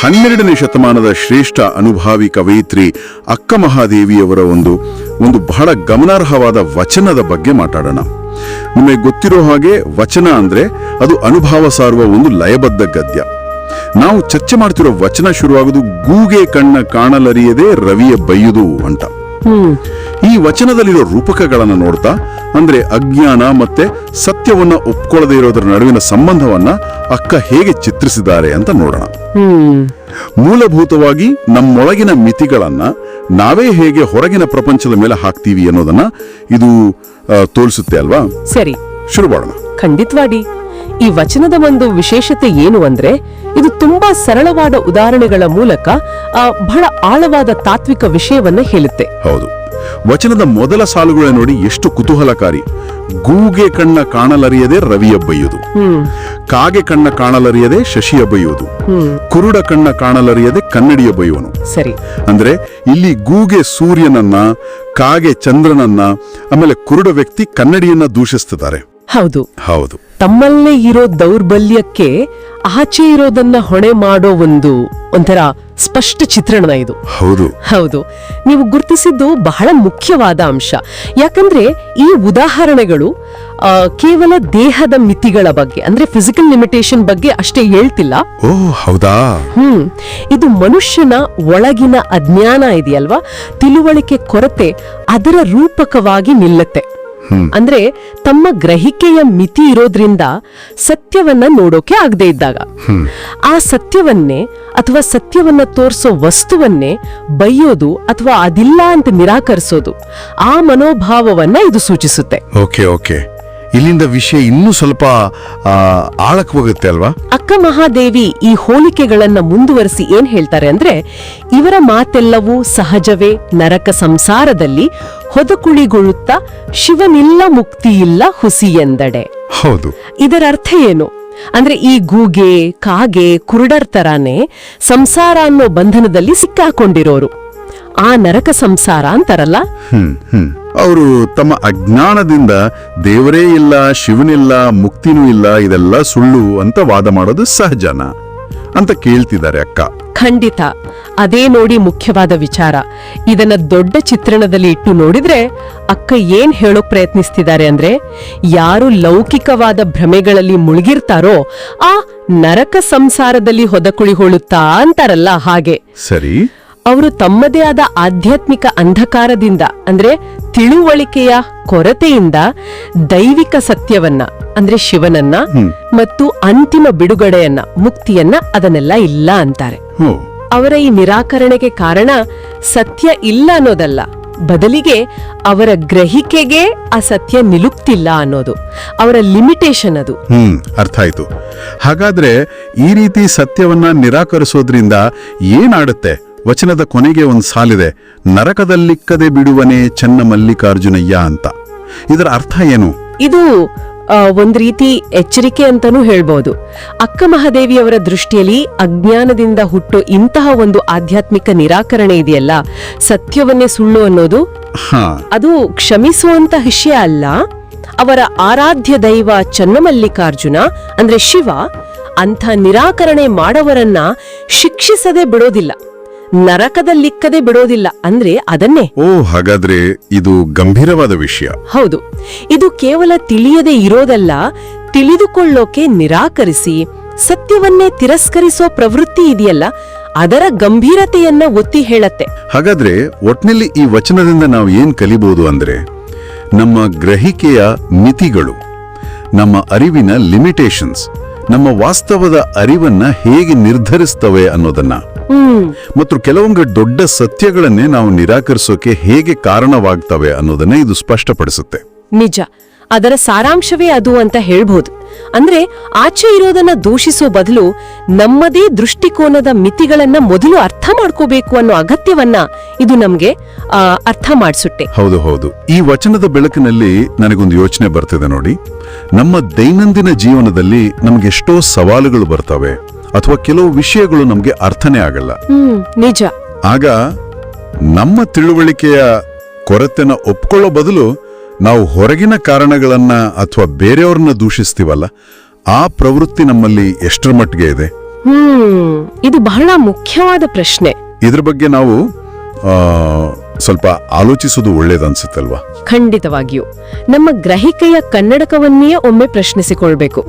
ಹನ್ನೆರಡನೇ ಶತಮಾನದ ಶ್ರೇಷ್ಠ ಅನುಭಾವಿ ಕವಯಿತ್ರಿ ಅಕ್ಕ ಮಹಾದೇವಿಯವರ ಒಂದು ಒಂದು ಬಹಳ ಗಮನಾರ್ಹವಾದ ವಚನದ ಬಗ್ಗೆ ಮಾತಾಡೋಣ. ನಿಮಗೆ ಗೊತ್ತಿರೋ ಹಾಗೆ ವಚನ ಅಂದ್ರೆ ಅದು ಅನುಭವ ಸಾರುವ ಒಂದು ಲಯಬದ್ಧ ಗದ್ಯ. ನಾವು ಚರ್ಚೆ ಮಾಡ್ತಿರೋ ವಚನ ಶುರುವಾಗೋದು ಗೂಗೆ ಕಣ್ಣ ಕಾಣಲರಿಯದೆ ರವಿಯ ಬೈಯುದು ಅಂತ. ಈ ವಚನದಲ್ಲಿರೋ ರೂಪಕಗಳನ್ನು ನೋಡ್ತಾ, ಅಂದ್ರೆ ಅಜ್ಞಾನ ಮತ್ತೆ ಸತ್ಯವನ್ನ ಒಪ್ಕೊಳ್ಳದೆ ಇರೋದ್ರ ನಡುವಿನ ಸಂಬಂಧವನ್ನ ಅಕ್ಕ ಹೇಗೆ ಚಿತ್ರಿಸಿದ್ದಾರೆ ಅಂತ ನೋಡೋಣ. ಮೂಲಭೂತವಾಗಿ ನಮ್ಮೊಳಗಿನ ಮಿತಿಗಳನ್ನ ನಾವೇ ಹೇಗೆ ಹೊರಗಿನ ಪ್ರಪಂಚದ ಮೇಲೆ ಹಾಕ್ತೀವಿ ಅನ್ನೋದನ್ನ ಇದು ತೋರಿಸುತ್ತೆ ಅಲ್ವಾ? ಸರಿ. ಶುರು ಮಾಡೋಣ ಖಂಡಿತವಾಗಿ ಈ ವಚನದ ಒಂದು ವಿಶೇಷತೆ ಏನು ಅಂದ್ರೆ ಇದು ತುಂಬಾ ಸರಳವಾದ ಉದಾಹರಣೆಗಳ ಮೂಲಕ ಬಹಳ ಆಳವಾದ ತಾತ್ವಿಕ ವಿಷಯವನ್ನ ಹೇಳುತ್ತೆ. ಹೌದು. ವಚನದ ಮೊದಲ ಸಾಲುಗಳ ನೋಡಿ ಎಷ್ಟು ಕುತೂಹಲಕಾರಿ. ಗೂಗೆ ಕಣ್ಣ ಕಾಣಲರಿಯದೆ ರವಿಯ ಬೈಯುವುದು ಕಾಗೆ ಕಣ್ಣ ಕಾಣಲರಿಯದೆ ಶಶಿಯ ಬೈಯುವುದು ಕುರುಡ ಕಣ್ಣ ಕಾಣಲರಿಯದೆ ಕನ್ನಡಿಯ ಬೈಯುವನು ಸರಿ. ಅಂದ್ರೆ ಇಲ್ಲಿ ಗೂಗೆ ಸೂರ್ಯನನ್ನ ಕಾಗೆ ಚಂದ್ರನನ್ನ ಆಮೇಲೆ ಕುರುಡ ವ್ಯಕ್ತಿ ಕನ್ನಡಿಯನ್ನ ದೂಷಿಸ್ತಿದ್ದಾರೆ. ಹೌದು. ಹೌದು. ತಮ್ಮಲ್ಲೇ ಇರೋ ದೌರ್ಬಲ್ಯಕ್ಕೆ ಆಚೆ ಇರೋದನ್ನ ಹೊಣೆ ಮಾಡೋ ಒಂದು ಒಂಥರ ಸ್ಪಷ್ಟ ಚಿತ್ರಣ ಇದು. ಹೌದು. ಹೌದು. ನೀವು ಗುರುತಿಸಿದ್ದು ಬಹಳ ಮುಖ್ಯವಾದ ಅಂಶ. ಯಾಕಂದ್ರೆ ಈ ಉದಾಹರಣೆಗಳು ಕೇವಲ ದೇಹದ ಮಿತಿಗಳ ಬಗ್ಗೆ ಅಂದ್ರೆ ಫಿಸಿಕಲ್ ಲಿಮಿಟೇಷನ್ ಬಗ್ಗೆ ಅಷ್ಟೇ ಹೇಳ್ತಿಲ್ಲ. ಹೌದಾ? ಹ್ಮ್. ಇದು ಮನುಷ್ಯನ ಒಳಗಿನ ಅಜ್ಞಾನ ಇದೆಯಲ್ವಾ? ತಿಳುವಳಿಕೆ ಕೊರತೆ ಅದರ ರೂಪಕವಾಗಿ ನಿಲ್ಲತ್ತೆ. ಅಂದ್ರೆ ತಮ್ಮ ಗ್ರಹಿಕೆಯ ಮಿತಿ ಇರೋದ್ರಿಂದ ಸತ್ಯವನ್ನ ನೋಡೋಕೆ ಆಗದೆ ಇದ್ದಾಗ. ಆ ಸತ್ಯವನ್ನೇ ಅಥವಾ ಸತ್ಯವನ್ನ ತೋರಿಸೋ ವಸ್ತುವನ್ನೇ ಬೈಯೋದು ಅಥವಾ ಅದಿಲ್ಲ ಅಂತ ನಿರಾಕರಿಸೋದು ಆ ಮನೋಭಾವವನ್ನ ಇದು ಸೂಚಿಸುತ್ತೆ. Okay okay. ಇಲ್ಲಿಂದ ವಿಷಯ ಇನ್ನೂ ಸ್ವಲ್ಪ ಆ, ಆಳಕ್ ಹೋಗುತ್ತೆ ಅಲ್ವಾ? ಅಕ್ಕ ಮಹಾದೇವಿ ಈ ಹೋಲಿಕೆಗಳನ್ನ ಮುಂದುವರಿಸಿ ಏನ್ ಹೇಳ್ತಾರೆ ಅಂದ್ರೆ ಇವರ ಮಾತೆಲ್ಲವೂ ಸಹಜವೇ ನರಕ ಸಂಸಾರದಲ್ಲಿ ಹೊದಕುಳಿಗೊಳ್ಳುತ್ತಾ ಶಿವನಿಲ್ಲ ಮುಕ್ತಿಯಿಲ್ಲ ಹುಸಿ ಎಂದಡೆ. ಹೌದು. ಇದರ ಅರ್ಥ ಏನು? ಅಂದ್ರೆ ಈ ಗೂಗೆ ಕಾಗೆ ಕುರುಡರ್ ತರಾನೇ ಸಂಸಾರ ಅನ್ನೋ ಬಂಧನದಲ್ಲಿ ಸಿಕ್ಕಾಕೊಂಡಿರೋರು. ಆ ನರಕ ಸಂಸಾರ ಅಂತಾರಲ್ಲ? ಹ್ಮ್ ಹ್ಮ್. ಅವರು ತಮ್ಮ ಅಜ್ಞಾನದಿಂದ ದೇವರೇ ಇಲ್ಲ ಶಿವನಿಲ್ಲ ಮುಕ್ತಿನೂ ಇಲ್ಲ ಇದೆಲ್ಲ ಸುಳ್ಳು ಅಂತ ವಾದ ಮಾಡೋದು ಸಹಜನ? ಅಂತ ಕೇಳ್ತಿದ್ದಾರೆ ಅಕ್ಕ. ಖಂಡಿತ. ಅದೇ ನೋಡಿ ಮುಖ್ಯವಾದ ವಿಚಾರ. ಇದನ್ನ ದೊಡ್ಡ ಚಿತ್ರಣದಲ್ಲಿ ಇಟ್ಟು ನೋಡಿದ್ರೆ ಅಕ್ಕ ಏನ್ ಹೇಳೋಕ್ ಪ್ರಯತ್ನಿಸ್ತಿದ್ದಾರೆ ಅಂದ್ರೆ ಯಾರು ಲೌಕಿಕವಾದ ಭ್ರಮೆಗಳಲ್ಲಿ ಮುಳುಗಿರ್ತಾರೋ ಆ ನರಕ ಸಂಸಾರದಲ್ಲಿ ಹೊದಕುಳಿಹೊಳುತ್ತಾ ಅಂತಾರಲ್ಲ ಹಾಗೆ. ಸರಿ. ಅವರು ತಮ್ಮದೇ ಆದ ಆಧ್ಯಾತ್ಮಿಕ ಅಂಧಕಾರದಿಂದ ಅಂದ್ರೆ ತಿಳುವಳಿಕೆಯ ಕೊರತೆಯಿಂದ ದೈವಿಕ ಸತ್ಯವನ್ನ ಅಂದ್ರೆ ಶಿವನನ್ನ ಮತ್ತು ಅಂತಿಮ ಬಿಡುಗಡೆಯನ್ನ ಮುಕ್ತಿಯನ್ನ ಅದನ್ನೆಲ್ಲ ಇಲ್ಲ ಅಂತಾರೆ. ಅವರ ಈ ನಿರಾಕರಣೆಗೆ ಕಾರಣ ಸತ್ಯ ಇಲ್ಲ ಅನ್ನೋದಲ್ಲ. ಬದಲಿಗೆ ಅವರ ಗ್ರಹಿಕೆಗೆ ಆ ಸತ್ಯ ನಿಲುಕ್ತಿಲ್ಲ ಅನ್ನೋದು. ಅವರ ಲಿಮಿಟೇಷನ್ ಅದು. ಹ್ಮ್ ಅರ್ಥ ಆಯ್ತು. ಹಾಗಾದ್ರೆ ಈ ರೀತಿ ಸತ್ಯವನ್ನ ನಿರಾಕರಿಸೋದ್ರಿಂದ ಏನಾಡುತ್ತೆ? ವಚನದ ಕೊನೆಗೆ ಒಂದು ಸಾಲಿದೆ ನರಕದಲ್ಲಿಕ್ಕದೆ ಬಿಡುವನೇ ಚೆನ್ನ ಮಲ್ಲಿಕಾರ್ಜುನಯ್ಯ ಅಂತ. ಇದರ ಅರ್ಥ ಏನು? ಇದು ಒಂದ್ ರೀತಿ ಎಚ್ಚರಿಕೆ ಅಂತಾನೂ ಹೇಳ್ಬೋದು. ಅಕ್ಕ ಮಹಾದೇವಿಯವರ ದೃಷ್ಟಿಯಲ್ಲಿ ಅಜ್ಞಾನದಿಂದ ಹುಟ್ಟೋ ಇಂತಹ ಒಂದು ಆಧ್ಯಾತ್ಮಿಕ ನಿರಾಕರಣೆ ಇದೆಯಲ್ಲ ಸತ್ಯವನ್ನೇ ಸುಳ್ಳು ಅನ್ನೋದು? ಅದು ಕ್ಷಮಿಸುವಂತ ವಿಷಯ ಅಲ್ಲ. ಅವರ ಆರಾಧ್ಯ ದೈವ ಚನ್ನಮಲ್ಲಿಕಾರ್ಜುನ ಅಂದ್ರೆ ಶಿವ ಅಂಥ ನಿರಾಕರಣೆ ಮಾಡವರನ್ನ ಶಿಕ್ಷಿಸದೆ ಬಿಡೋದಿಲ್ಲ. ನರಕದಲ್ಲಿಕ್ಕದೆ ಬಿಡೋದಿಲ್ಲ ಅಂದ್ರೆ ಅದನ್ನೇ. ಓ ಹಾಗಾದ್ರೆ ಇದು ಗಂಭೀರವಾದ ವಿಷಯ. ಹೌದು. ಇದು ಕೇವಲ ತಿಳಿಯದೆ ಇರೋದಲ್ಲ ತಿಳಿದುಕೊಳ್ಳೋಕೆ ನಿರಾಕರಿಸಿ ಸತ್ಯವನ್ನೇ ತಿರಸ್ಕರಿಸೋ ಪ್ರವೃತ್ತಿ ಇದೆಯಲ್ಲ ಅದರ ಗಂಭೀರತೆಯನ್ನ ಒತ್ತಿ ಹೇಳತ್ತೆ. ಹಾಗಾದ್ರೆ ಒಟ್ನಲ್ಲಿ ಈ ವಚನದಿಂದ ನಾವು ಏನ್ ಕಲಿಬಹುದು ಅಂದ್ರೆ ನಮ್ಮ ಗ್ರಹಿಕೆಯ ಮಿತಿಗಳು ನಮ್ಮ ಅರಿವಿನ ಲಿಮಿಟೇಷನ್ಸ್ ನಮ್ಮ ವಾಸ್ತವದ ಅರಿವನ್ನ ಹೇಗೆ ನಿರ್ಧರಿಸ್ತವೆ ಅನ್ನೋದನ್ನ. ಮತ್ತು ಕೆಲವೊಂದು ದೊಡ್ಡ ಸತ್ಯಗಳನ್ನೇ ನಾವು ನಿರಾಕರಿಸೋಕೆ ಹೇಗೆ ಕಾರಣವಾಗ್ತವೆ ಅನ್ನೋದನ್ನ ಇದು ಸ್ಪಷ್ಟಪಡಿಸುತ್ತೆ. ನಿಜ. ಅದರ ಸಾರಾಂಶವೇ ಅದು ಅಂತ ಹೇಳ್ಬೋದು. ಅಂದ್ರೆ ಆಚೆ ಇರೋದನ್ನ ದೂಷಿಸೋ ಬದಲು ನಮ್ಮದೇ ದೃಷ್ಟಿಕೋನದ ಮಿತಿಗಳನ್ನ ಮೊದಲು ಅರ್ಥ ಮಾಡ್ಕೋಬೇಕು ಅನ್ನೋ ಅಗತ್ಯವನ್ನ ಇದು ನಮ್ಗೆ ಅರ್ಥ ಮಾಡಿಸುತ್ತೆ. ಹೌದು ಹೌದು. ಈ ವಚನದ ಬೆಳಕಿನಲ್ಲಿ ನನಗೊಂದು ಯೋಚನೆ ಬರ್ತಿದೆ ನೋಡಿ. ನಮ್ಮ ದೈನಂದಿನ ಜೀವನದಲ್ಲಿ ನಮ್ಗೆಷ್ಟೋ ಸವಾಲುಗಳು ಬರ್ತವೆ. ಅಥವಾ ಕೆಲವು ವಿಷಯಗಳು ನಮಗೆ ಅರ್ಥನೇ ಆಗಲ್ಲ. ನಿಜ. ಆಗ ನಮ್ಮ ತಿಳುವಳಿಕೆಯ ಕೊರತೆನ ಒಪ್ಕೊಳ್ಳೋ ಬದಲು ನಾವು ಹೊರಗಿನ ಕಾರಣಗಳನ್ನ ಅಥವಾ ಬೇರೆಯವ್ರನ್ನ ದೂಷಿಸ್ತೀವಲ್ಲ ಆ ಪ್ರವೃತ್ತಿ ನಮ್ಮಲ್ಲಿ ಎಷ್ಟರ ಮಟ್ಟಿಗೆ ಇದೆ? ಇದು ಬಹಳ ಮುಖ್ಯವಾದ ಪ್ರಶ್ನೆ. ಇದ್ರ ಬಗ್ಗೆ ನಾವು ಸ್ವಲ್ಪ ಆಲೋಚಿಸೋದು ಒಳ್ಳೇದನ್ಸುತ್ತಲ್ವಾ? ಖಂಡಿತವಾಗಿಯೂ. ನಮ್ಮ ಗ್ರಹಿಕೆಯ ಕನ್ನಡಕವನ್ನೇ ಒಮ್ಮೆ ಪ್ರಶ್ನಿಸಿಕೊಳ್ಬೇಕು.